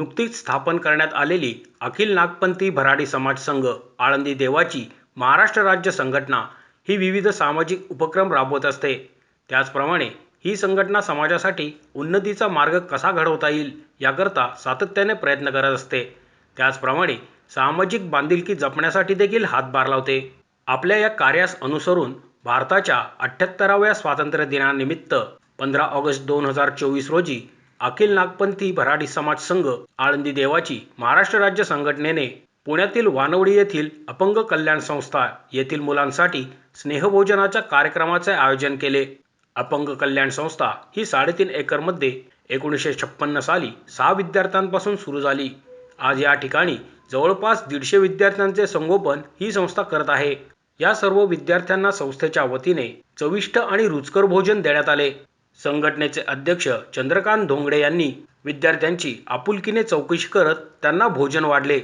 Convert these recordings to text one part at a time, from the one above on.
नुकतीच स्थापन करण्यात आलेली अखिल नागपंथी भराडी समाज संघ आळंदी देवाची महाराष्ट्र राज्य संघटना ही विविध सामाजिक उपक्रम राबवत असते. त्याचप्रमाणे ही संघटना समाजासाठी उन्नतीचा मार्ग कसा घडवता येईल याकरता सातत्याने प्रयत्न करत असते. त्याचप्रमाणे सामाजिक बांधिलकी जपण्यासाठी देखील हातभार लावते. आपल्या या कार्यास अनुसरून भारताच्या अठ्ठ्याहत्तराव्या स्वातंत्र्य दिनानिमित्त पंधरा ऑगस्ट दोन हजार चोवीस रोजी अखिल नागपंथी भराडी समाज संघ आळंदी देवाची महाराष्ट्र राज्य संघटनेने पुण्यातील वानवडी येथील अपंग कल्याण संस्था येथील मुलांसाठी स्नेहभोजनाच्या कार्यक्रमाचे आयोजन केले. अपंग कल्याण संस्था ही साडेतीन एकरमध्ये एकोणीसशे छप्पन्न साली सहा विद्यार्थ्यांपासून सुरू झाली. आज या ठिकाणी जवळपास दीडशे विद्यार्थ्यांचे संगोपन ही संस्था करत आहे. या सर्व विद्यार्थ्यांना संस्थेच्या वतीने चविष्ट आणि रुचकर भोजन देण्यात आले. संघटनेचे अध्यक्ष चंद्रकांत धोंगडे यांनी विद्यार्थ्यांची आपुलकीने चौकशी करत त्यांना भोजन वाढले.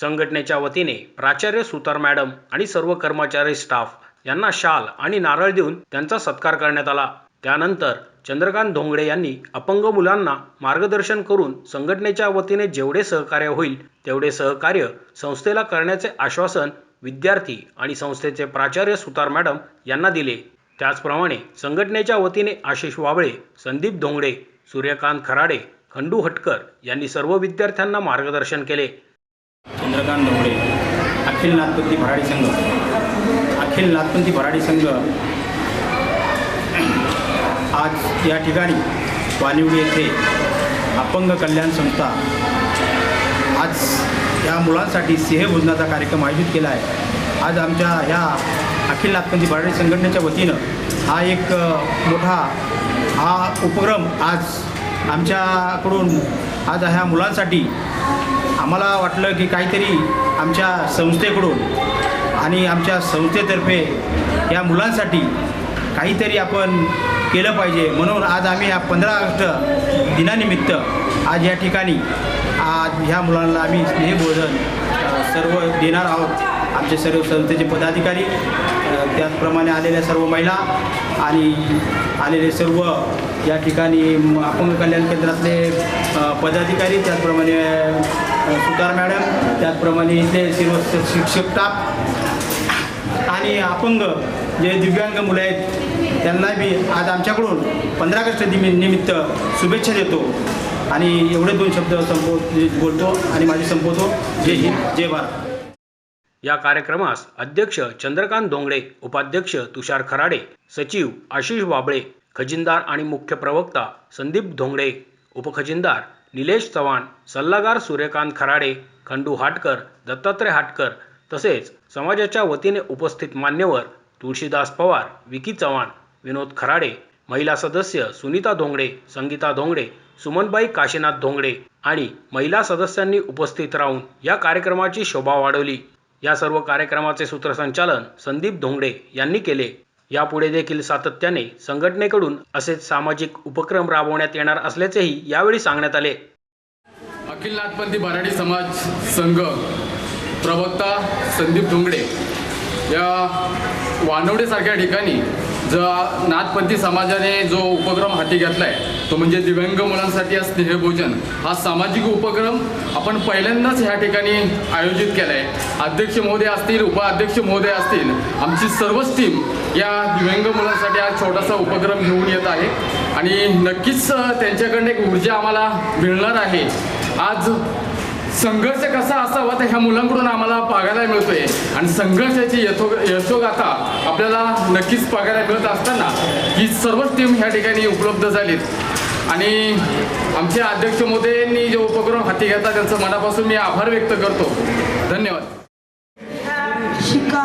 संघटनेच्या वतीने प्राचार्य सुतार मॅडम आणि सर्व कर्मचारी स्टाफ यांना शाल आणि नारळ देऊन त्यांचा सत्कार करण्यात आला. त्यानंतर चंद्रकांत धोंगडे यांनी अपंग मुलांना मार्गदर्शन करून संघटनेच्या वतीने जेवढे सहकार्य होईल तेवढे सहकार्य संस्थेला करण्याचे आश्वासन विद्यार्थी आणि संस्थेचे प्राचार्य सुतार मॅडम यांना दिले. त्याचप्रमाणे संघटनेच्या वतीने आशिष वाबळे संदीप धोंगडे सूर्यकांत खराडे खंडू हटकर यांनी सर्व विद्यार्थ्यांना मार्गदर्शन केले. चंद्रकांत धोंगडे अखिल नाथपंथी भराडी संघ. अखिल नाथपंथी भराडी संघ आज या ठिकाणी वानिवडी येथे अपंग कल्याण संस्था आज या मुलांसाठी सिंहभोजनाचा कार्यक्रम आयोजित केला आहे. आज आमच्या ह्या अखिल नाथपंथी भराडी संघटनेच्या वतीनं हा एक मोठा हा उपक्रम आज आमच्याकडून आज ह्या मुलांसाठी आम्हाला वाटलं की काहीतरी आमच्या संस्थेकडून आणि आमच्या संस्थेतर्फे या मुलांसाठी काहीतरी आपण केलं पाहिजे. म्हणून आज आम्ही या पंधरा ऑगस्ट दिनानिमित्त आज या ठिकाणी आज ह्या मुलांना आम्ही स्नेहभोजन सर्व देणार आहोत. आमचे सर्व संस्थेचे पदाधिकारी त्याचप्रमाणे आलेल्या सर्व महिला आणि आलेले सर्व या ठिकाणी अपंग कल्याण केंद्रातले पदाधिकारी त्याचप्रमाणे सुतार मॅडम त्याचप्रमाणे इथले सर्व शिक्षक स्टाफ आणि अपंग जे दिव्यांग मुलं आहेत त्यांना बी आज आमच्याकडून पंधरा ऑगस्ट निमित्त शुभेच्छा देतो. आणि एवढे दोन शब्द संपव बोलतो आणि माझे संपवतो. जय हिंद जय भारत. या कार्यक्रमास अध्यक्ष चंद्रकांत धोंगडे उपाध्यक्ष तुषार खराडे सचिव आशिष वाबळे खजिनदार आणि मुख्य प्रवक्ता संदीप धोंगडे उपखजिनदार निलेश चव्हाण सल्लागार सूर्यकांत खराडे खंडू हाटकर दत्तात्रय हाटकर तसेच समाजाच्या वतीने उपस्थित मान्यवर तुळशीदास पवार विकी चव्हाण विनोद खराडे महिला सदस्य सुनीता धोंगडे संगीता धोंगडे सुमनबाई काशीनाथ धोंगडे आणि महिला सदस्यांनी उपस्थित राहून या कार्यक्रमाची शोभा वाढवली. या सर्व कार्यक्रमाचे सूत्रसंचालन संदीप धोंगडे यांनी केले. यापुढे देखील सातत्याने संघटनेकडून असेच सामाजिक उपक्रम राबवण्यात येणार असल्याचेही यावेळी सांगण्यात आले. अखिल नाथपंथी मराठी समाज संघ प्रवक्ता संदीप धुंगडे या वानवडेसारख्या ठिकाणी जो नाथपंथी समाजाने जो उपक्रम हाती घेतला आहे तो म्हणजे दिव्यांग मुलांसाठी स्नेहभोजन. हा सामाजिक उपक्रम आपण पहिल्यांदाच ह्या ठिकाणी आयोजित केला आहे अध्यक्ष महोदय असतील उपाध्यक्ष महोदय असतील आमची सर्वच टीम या दिव्यांग मुलांसाठी हा छोटासा उपक्रम घेऊन येत आहे. आणि नक्कीच त्यांच्याकडनं एक ऊर्जा आम्हाला मिळणार आहे. आज संघर्ष कसा असावा तर ह्या मुलांकडून आम्हाला पाहायला मिळतोय. आणि संघर्षाची यथो यशोगाथा आपल्याला नक्कीच पाहायला मिळत असताना ही सर्वच टीम ह्या ठिकाणी उपलब्ध झालीत. आणि आमचे अध्यक्ष मोदींनी जो उपक्रम हाती घेतला त्यांचं मनापासून मी आभार व्यक्त करतो. धन्यवाद. शिका.